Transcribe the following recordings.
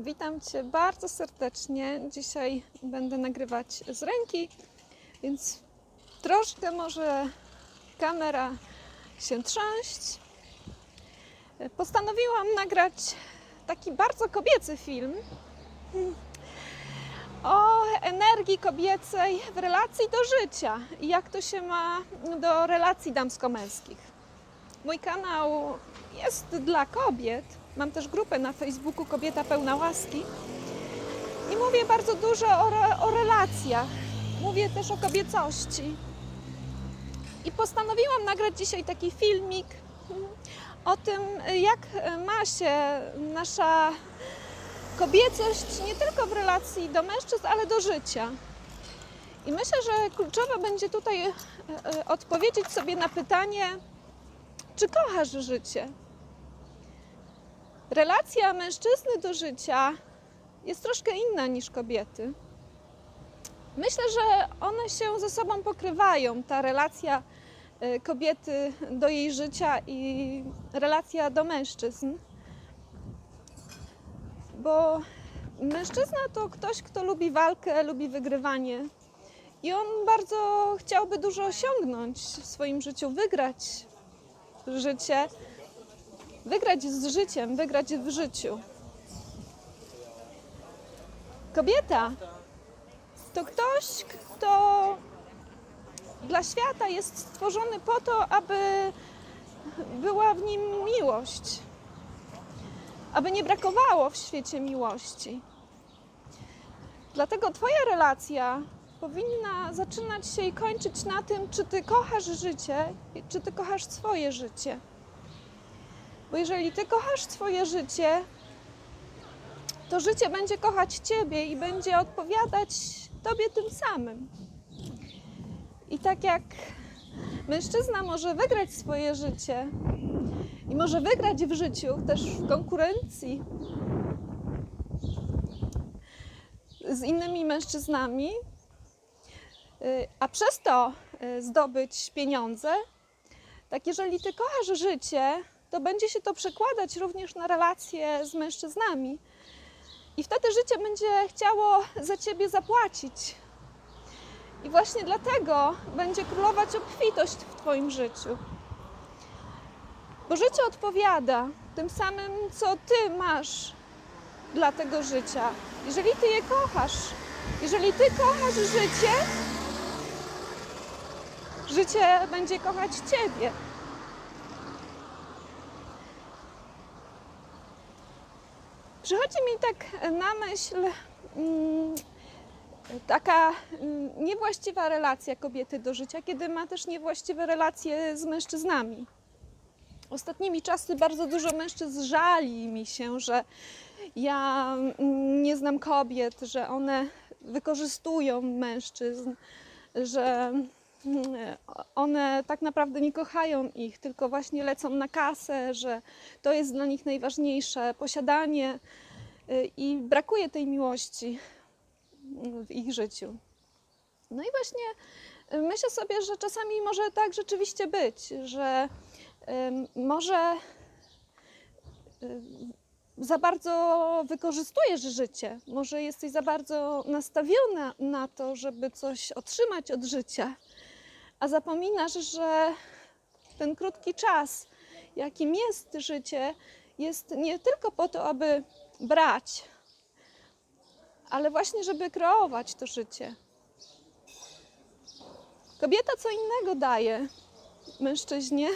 Witam Cię bardzo serdecznie. Dzisiaj będę nagrywać z ręki, więc troszkę może kamera się trząść. Postanowiłam nagrać taki bardzo kobiecy film o energii kobiecej w relacji do życia i jak to się ma do relacji damsko-męskich. Mój kanał jest dla kobiet. Mam też grupę na Facebooku Kobieta Pełna Łaski. I mówię bardzo dużo o, re, o relacjach. Mówię też o kobiecości. I postanowiłam nagrać dzisiaj taki filmik o tym, jak ma się nasza kobiecość nie tylko w relacji do mężczyzn, ale do życia. I myślę, że kluczowe będzie tutaj e, e, odpowiedzieć sobie na pytanie, czy kochasz życie? Relacja mężczyzny do życia jest troszkę inna niż kobiety. Myślę, że one się ze sobą pokrywają. Ta relacja y, kobiety do jej życia i relacja do mężczyzn. Bo mężczyzna to ktoś, kto lubi walkę, lubi wygrywanie. I on bardzo chciałby dużo osiągnąć w swoim życiu, wygrać życie, wygrać z życiem, wygrać w życiu. Kobieta to ktoś, kto dla świata jest stworzony po to, aby była w nim miłość, aby nie brakowało w świecie miłości. Dlatego Twoja relacja powinna zaczynać się i kończyć na tym, czy Ty kochasz życie, czy Ty kochasz swoje życie. Bo jeżeli Ty kochasz swoje życie, to życie będzie kochać Ciebie i będzie odpowiadać Tobie tym samym. I tak jak mężczyzna może wygrać swoje życie i może wygrać w życiu, też w konkurencji z innymi mężczyznami, a przez to y, zdobyć pieniądze, tak jeżeli Ty kochasz życie, to będzie się to przekładać również na relacje z mężczyznami. I wtedy życie będzie chciało za ciebie zapłacić. I właśnie dlatego będzie królować obfitość w Twoim życiu. Bo życie odpowiada tym samym, co Ty masz dla tego życia. Jeżeli Ty je kochasz, jeżeli Ty kochasz życie, życie będzie kochać Ciebie. Przychodzi mi tak na myśl mm, taka mm, niewłaściwa relacja kobiety do życia, kiedy ma też niewłaściwe relacje z mężczyznami. Ostatnimi czasy bardzo dużo mężczyzn żali mi się, że ja mm, nie znam kobiet, że one wykorzystują mężczyzn, że one tak naprawdę nie kochają ich, tylko właśnie lecą na kasę, że to jest dla nich najważniejsze posiadanie y, i brakuje tej miłości w ich życiu. No i właśnie y, myślę sobie, że czasami może tak rzeczywiście być, że może y, za bardzo wykorzystujesz życie, może jesteś za bardzo nastawiona na to, żeby coś otrzymać od życia, a zapominasz, że ten krótki czas, jakim jest życie, jest nie tylko po to, aby brać, ale właśnie, żeby kreować to życie. Kobieta co innego daje mężczyźnie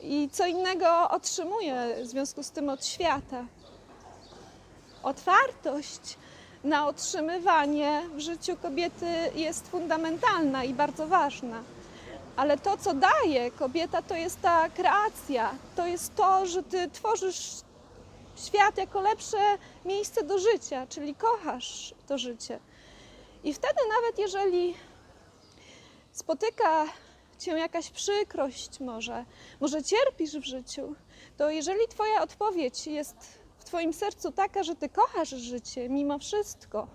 i co innego otrzymuje w związku z tym od świata. Otwartość na otrzymywanie w życiu kobiety jest fundamentalna i bardzo ważna. Ale to, co daje kobieta, to jest ta kreacja, to jest to, że ty tworzysz świat jako lepsze miejsce do życia, czyli kochasz to życie. I wtedy, nawet jeżeli spotyka cię jakaś przykrość, może, może cierpisz w życiu, to jeżeli Twoja odpowiedź jest w Twoim sercu taka, że Ty kochasz życie mimo wszystko,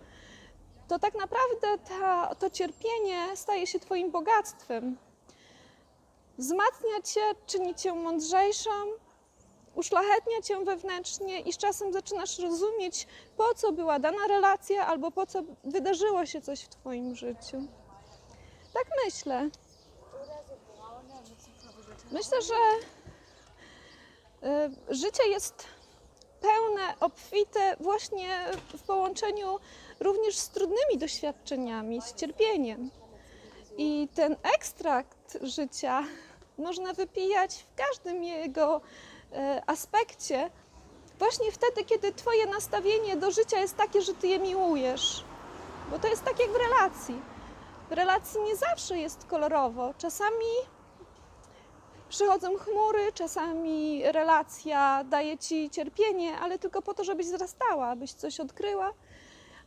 to tak naprawdę ta, to cierpienie staje się Twoim bogactwem. Wzmacnia Cię, czyni Cię mądrzejszą, uszlachetnia cię wewnętrznie i z czasem zaczynasz rozumieć, po co była dana relacja albo po co wydarzyło się coś w twoim życiu. Tak myślę. Myślę, że y, życie jest pełne, obfite właśnie w połączeniu również z trudnymi doświadczeniami, z cierpieniem. I ten ekstrakt życia można wypijać w każdym jego e, aspekcie, właśnie wtedy, kiedy Twoje nastawienie do życia jest takie, że Ty je miłujesz. Bo to jest tak jak w relacji. W relacji nie zawsze jest kolorowo. Czasami przychodzą chmury, czasami relacja daje Ci cierpienie, ale tylko po to, żebyś wzrastała, abyś coś odkryła,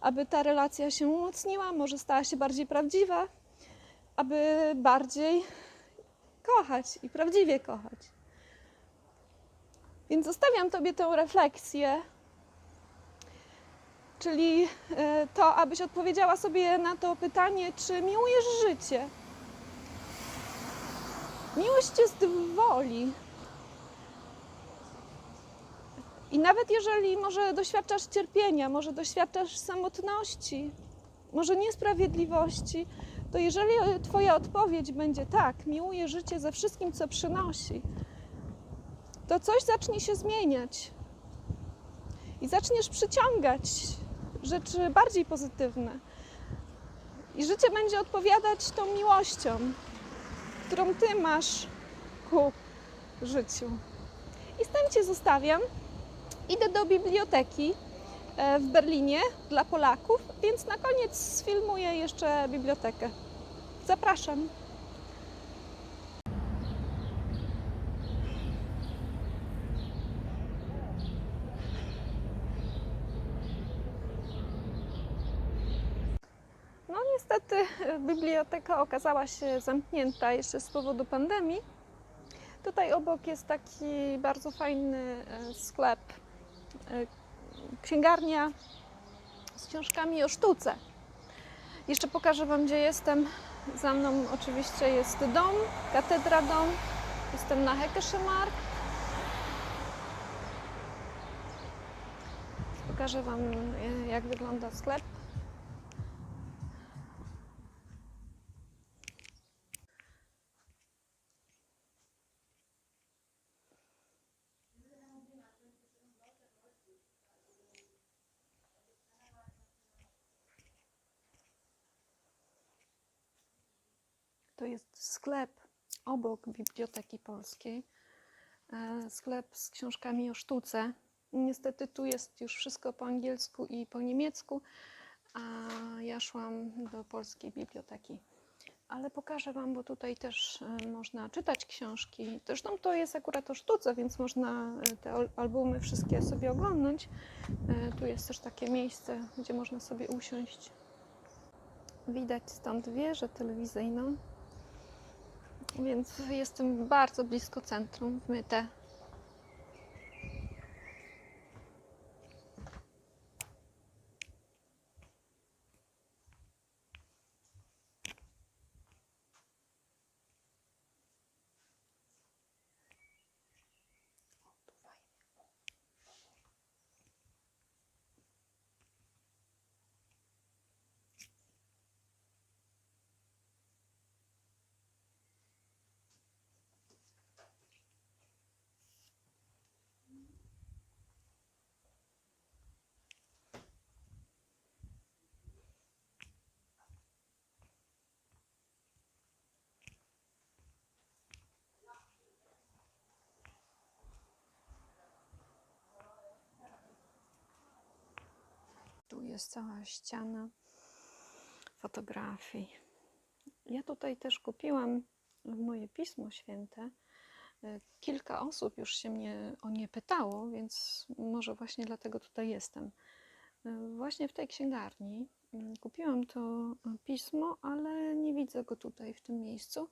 aby ta relacja się umocniła, może stała się bardziej prawdziwa, aby bardziej kochać i prawdziwie kochać. Więc zostawiam Tobie tę refleksję, czyli e, to, abyś odpowiedziała sobie na to pytanie, czy miłujesz życie. Miłość jest w woli. I nawet jeżeli może doświadczasz cierpienia, może doświadczasz samotności, może niesprawiedliwości, to jeżeli Twoja odpowiedź będzie tak, miłuję życie ze wszystkim, co przynosi, to coś zacznie się zmieniać. I zaczniesz przyciągać rzeczy bardziej pozytywne. I życie będzie odpowiadać tą miłością, którą Ty masz ku życiu. I z tym Cię zostawiam. Idę do biblioteki e, w Berlinie dla Polaków, więc na koniec sfilmuję jeszcze bibliotekę. Zapraszam. No niestety e, biblioteka okazała się zamknięta jeszcze z powodu pandemii. Tutaj obok jest taki bardzo fajny e, sklep, e, księgarnia z książkami o sztuce. Jeszcze pokażę Wam, gdzie jestem. Za mną oczywiście jest dom, katedra dom. Jestem na Hekeszymark. Pokażę Wam, e, jak wygląda sklep. To jest sklep obok Biblioteki Polskiej. E, Sklep z książkami o sztuce. Niestety tu jest już wszystko po angielsku i po niemiecku, a ja szłam do polskiej biblioteki. Ale pokażę Wam, bo tutaj też e, można czytać książki. Zresztą to jest akurat o sztuce, więc można e, te al- albumy wszystkie sobie oglądnąć. Tu jest też takie miejsce, gdzie można sobie usiąść. Widać stąd wieżę telewizyjną. Więc jestem bardzo blisko centrum w Myte. Jest cała ściana fotografii. Ja tutaj też kupiłam moje pismo święte. E, Kilka osób już się mnie o nie pytało, więc może właśnie dlatego tutaj jestem. E, Właśnie w tej księgarni mm, kupiłam to e, pismo, ale nie widzę go tutaj w tym miejscu,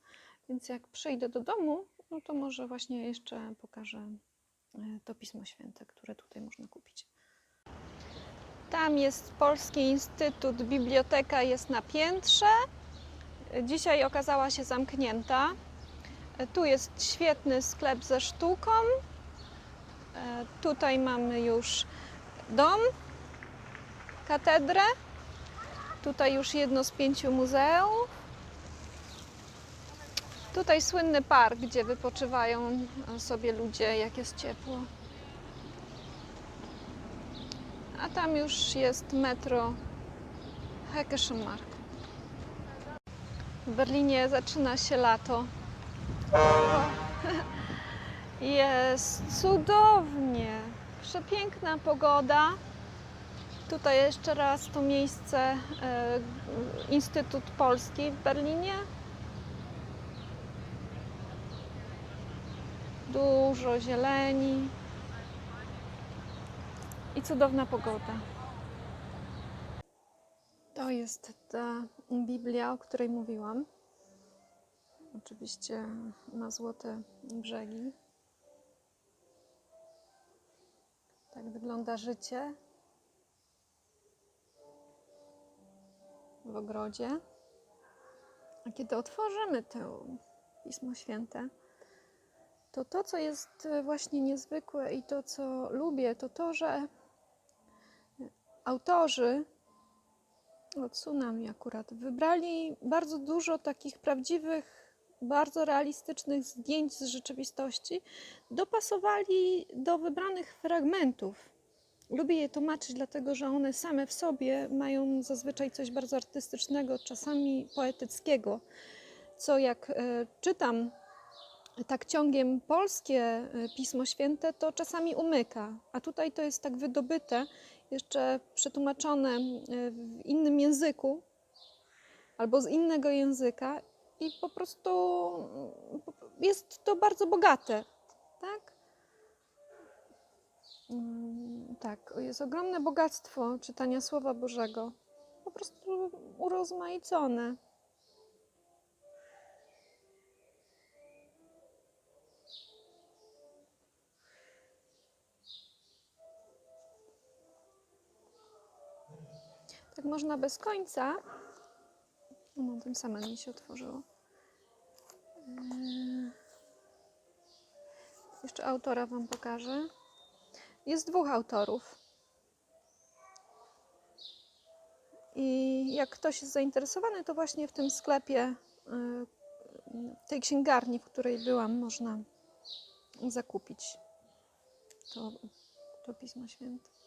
więc jak przyjdę do domu, no to może właśnie jeszcze pokażę to pismo święte, które tutaj można kupić. Tam jest Polski Instytut, biblioteka jest na piętrze. Dzisiaj okazała się zamknięta. Tu jest świetny sklep ze sztuką. E, Tutaj mamy już dom, katedrę. Tutaj już jedno z pięciu muzeów. Tutaj słynny park, gdzie wypoczywają sobie ludzie, jak jest ciepło. A tam już jest metro Heckeschenmark. W Berlinie zaczyna się lato. Jest cudownie, przepiękna pogoda. Tutaj jeszcze raz to miejsce, e, Instytut Polski w Berlinie. Dużo zieleni i cudowna pogoda. To jest ta Biblia, o której mówiłam. Oczywiście ma złote brzegi. Tak wygląda życie w ogrodzie. A kiedy otworzymy to Pismo Święte, to to, co jest właśnie niezwykłe i to, co lubię, to to, że autorzy od Tsunami akurat wybrali bardzo dużo takich prawdziwych, bardzo realistycznych zdjęć z rzeczywistości, dopasowali do wybranych fragmentów. Lubię je tłumaczyć, dlatego że one same w sobie mają zazwyczaj coś bardzo artystycznego, czasami poetyckiego, co jak e, czytam tak ciągiem polskie e, Pismo Święte, to czasami umyka, a tutaj to jest tak wydobyte, jeszcze przetłumaczone e, w innym języku albo z innego języka i po prostu mm, jest to bardzo bogate, tak? Mm, Tak, jest ogromne bogactwo czytania Słowa Bożego, po prostu urozmaicone. Można bez końca. No, tym samym mi się otworzyło. Yy. Jeszcze autora Wam pokażę. Jest dwóch autorów. I jak ktoś jest zainteresowany, to właśnie w tym sklepie, yy, tej księgarni, w której byłam, można zakupić to, to Pismo Święte.